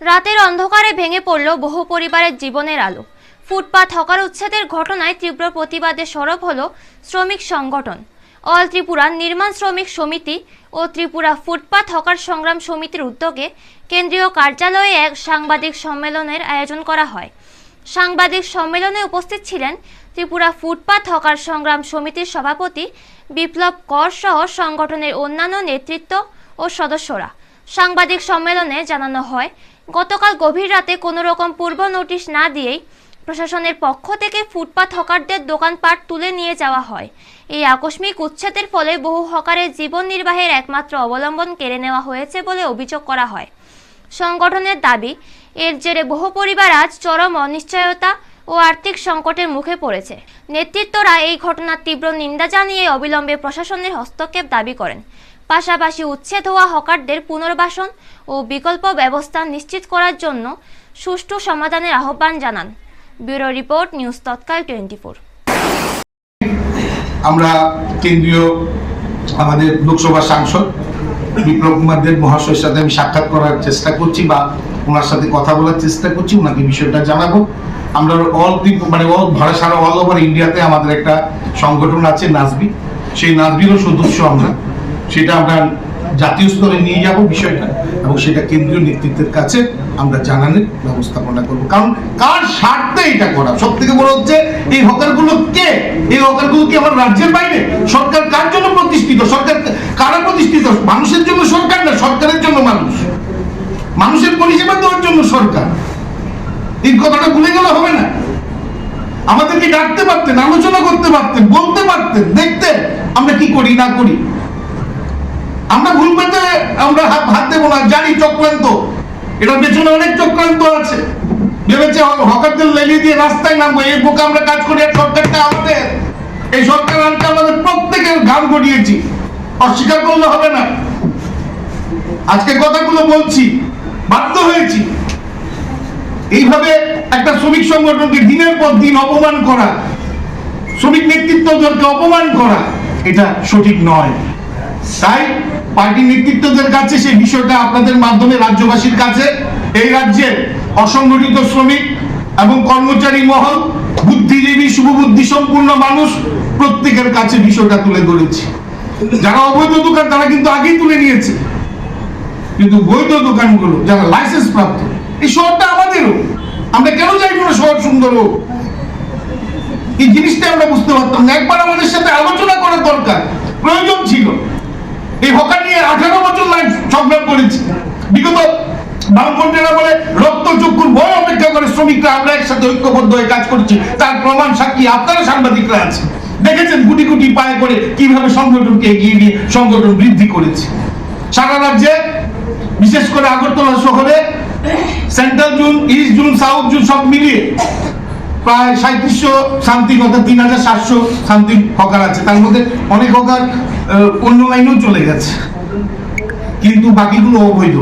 রাতের অন্ধকারে ভেঙে পড়ল বহু পরিবারের জীবনের আলো। ফুটপাত হকার উচ্ছেদের ঘটনায় তীব্র প্রতিবাদে সরব হল শ্রমিক সংগঠন। অল ত্রিপুরা নির্মাণ শ্রমিক সমিতি ও ত্রিপুরা ফুটপাত হকার সংগ্রাম সমিতির উদ্যোগে কেন্দ্রীয় কার্যালয়ে এক সাংবাদিক সম্মেলনের আয়োজন করা হয়। সাংবাদিক সম্মেলনে উপস্থিত ছিলেন ত্রিপুরা ফুটপাত হকার সংগ্রাম সমিতির সভাপতি বিপ্লব কর সহ সংগঠনের অন্যান্য নেতৃত্ব ও সদস্যরা। সাংবাদিক সম্মেলনে জানানো হয় গতকাল গভীর রাতে কোনো রকম পূর্ব নোটিশ না দিয়েই প্রশাসনের পক্ষ থেকে ফুটপাত হকারদের দোকানপাট তুলে নিয়ে যাওয়া হয়। এই আকস্মিক উচ্ছেদের ফলে বহু হকারের জীবন নির্বাহের একমাত্র অবলম্বন কেড়ে নেওয়া হয়েছে বলে অভিযোগ করা হয়। সংগঠনের দাবি, এর জেরে বহু পরিবার আজ চরম অনিশ্চয়তা ও আর্থিক সংকটের মুখে পড়েছে। নেতৃত্বরা এই ঘটনার তীব্র নিন্দা জানিয়ে অবিলম্বে প্রশাসনের হস্তক্ষেপ দাবি করেন। পাশাপাশি উচ্ছেদ হওয়া হকারদের পুনর্বাসন ও বিকল্প ব্যবস্থা নিশ্চিত করার জন্য সুষ্ঠু সমাধানের আহ্বান জানান। Bureau report, news Tatkal twenty four আমরা কেন্দ্রীয় আমাদের লোকসভা সাংসদ বিপ্লব কুমার দেব মহাশয়ের সাথে আমি সাক্ষাৎ করার চেষ্টা করছি বা ওনার সাথে কথা বলার চেষ্টা করছি, ওনাকে বিষয়টা জানাব। আমরা অল মানে অল ভারত সারা অল ওভার ইন্ডিয়াতে আমাদের একটা সংগঠন আছে, নাজবি। সেই নাজবিরও সদস্য আমরা। সেটা আমরা জাতীয় স্তরে নিয়ে যাব বিষয়টা, এবং সেটা কেন্দ্রীয় নেতৃত্বের কাছে আমরা জানানোর ব্যবস্থাপনা করব। কারণ কার স্বার্থে এটা করা? সব থেকে বড় হচ্ছে, এই হকারগুলো কে? এই হকারগুলো কি আমার রাজ্যের বাইরে? সরকার কার জন্য প্রতিষ্ঠিত? সরকার কারা প্রতিষ্ঠিত? মানুষের জন্য সরকার না সরকারের জন্য মানুষ? মানুষের পরিষেবা দেওয়ার জন্য সরকার। এই কথাটা ভুলে গেলে হবে না। আমাদেরকে ডাকতে পারতেন, আলোচনা করতে পারতেন, বলতে পারতেন দেখতে আমরা কি করি, না করি। আমরা ভুল পেতে আমরা হাত হাত দেবো না, জানি চক্রান্ত এটার পেছনে অনেক চক্রান্ত আছে। ভেবেছে হকারদের লেলিয়ে দিয়ে রাস্তায় নামবো, এই বোকা আমরা কাজ করি সরকারটা আমাদের এই সরকার আনতে আমাদের প্রত্যেকের ঘাম গড়িয়েছি। অস্বীকার করলে হবে না। আজকে কথাগুলো বলছি, বাধ্য হয়েছি। এইভাবে একটা শ্রমিক সংগঠনকে দিনের পর দিন অপমান করা, শ্রমিক নেতৃত্বদেরকে অপমান করা, এটা সঠিক নয়। তাই পার্টি নেতৃত্বদের কাছে সেই বিষয়টা আপনাদের মাধ্যমে রাজ্যবাসীর কাছে, এই রাজ্যের অসংগঠিত শ্রমিক এবং কর্মচারী মহল, বুদ্ধিজীবী, শুভবুদ্ধি সম্পূর্ণ মানুষ প্রত্যেকের কাছে বিষয়টা তুলে ধরেছি। যারা অবৈধ দোকান তারা কিন্তু আগেই তুলে নিয়েছে। কিন্তু বৈধ দোকানগুলো, যারা লাইসেন্স প্রাপ্ত, এই শহরটা আমাদেরও। আমরা কেন চাইব না শহর সুন্দর হোক? এই জিনিসটা আমরা বুঝতে পারতাম না। একবার আমাদের সাথে আলোচনা করার দরকার, প্রয়োজন ছিল। এই হকার আঠারো বছর লাইফ সংগ্রাম করেছি। বিগত বামপন্থীরা বলে, রক্ত চক্ষুর ভয় অপেক্ষা করে শ্রমিকরা, আমরা একসাথে ঐক্যবদ্ধ হয়ে কাজ করছি। তার প্রমাণ সাক্ষী আপনারা সাংবাদিকরা আছে দেখেছেন পায়ে করে কীভাবে সংগঠনকে এগিয়ে নিয়ে সংগঠন বৃদ্ধি করেছে। সারা রাজ্যে, বিশেষ করে আগরতলা শহরে, central zone, east zone, south zone সব মিলিয়ে প্রায় সাঁত্রিশশো সামথিং তিন হাজার সাতশো সামথিং হকার আছে। তার মধ্যে অনেক হকার অন্য লাইনেও চলে গেছে। কিন্তু বাকিগুলো অবৈধ।